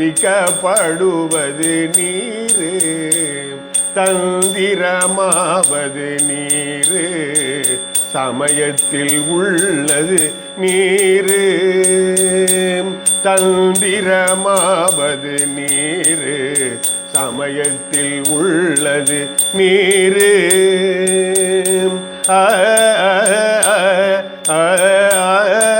துதிக்கப்படுவது நீரு தந்திரமாவது நீரு. சமயத்தில் உள்ளது நீரு தந்திரமாவது நீரு. சமயத்தில் உள்ளது நீரு. ஆ, ஆ, ஆ, ஆ, ஆ,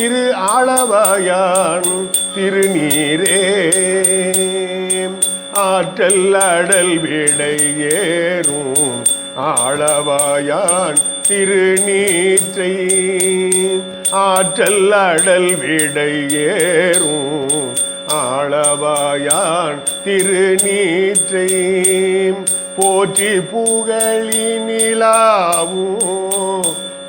திரு ஆளவாயான் திருநீரே. ஆற்றல் அடல் விடை ஏறும் ஆளவாயான் திருநீற்றை. ஆற்றல் அடல் விடை ஏறும் ஆளவாயான் திருநீற்றை. போற்றி புகழினிலாவும்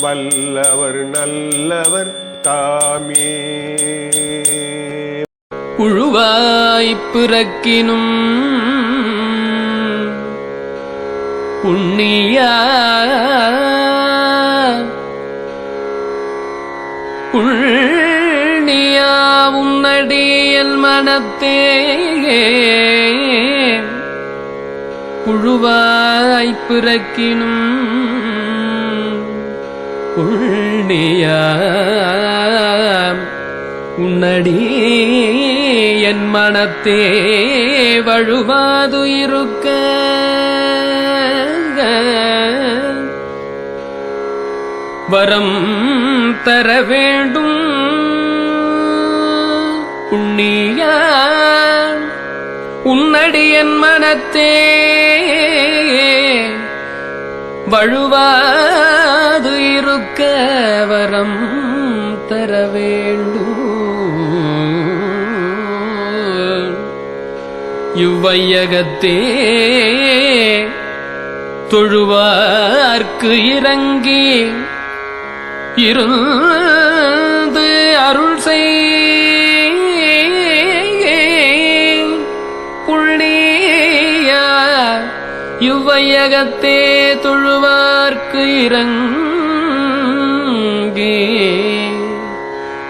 வல்லவர் நல்லவர் தாமே. புழுவாய்ப் பிறக்கினும் புண்ணியா. புண்ணியா உன்னடியல் மனத்தே புழுவாய்ப் பிறக்கினும் புண்ணியா உன்னடி என் மனத்தே வழுவாது இருக்க வரம் தர வேண்டும். புண்ணிய உன்னடி என் மனத்தே வழுவா இருக்க வரம் தர வேண்டும். இவ்வையகத்தே தொழுவார்க்கு இறங்கி இருந்து அருள் செய் இவ்வையகத்தே தொழுவார்க்கு இறங்கி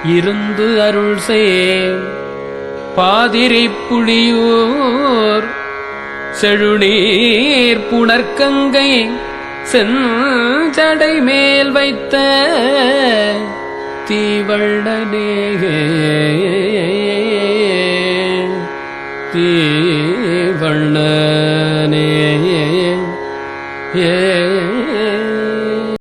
இருந்து அருள் சேர். பாதிரை புளியூர் செழுநீர் புணர்க்கங்கை செஞ்சடை மேல் வைத்த தீவள்ளனே தீவள்ள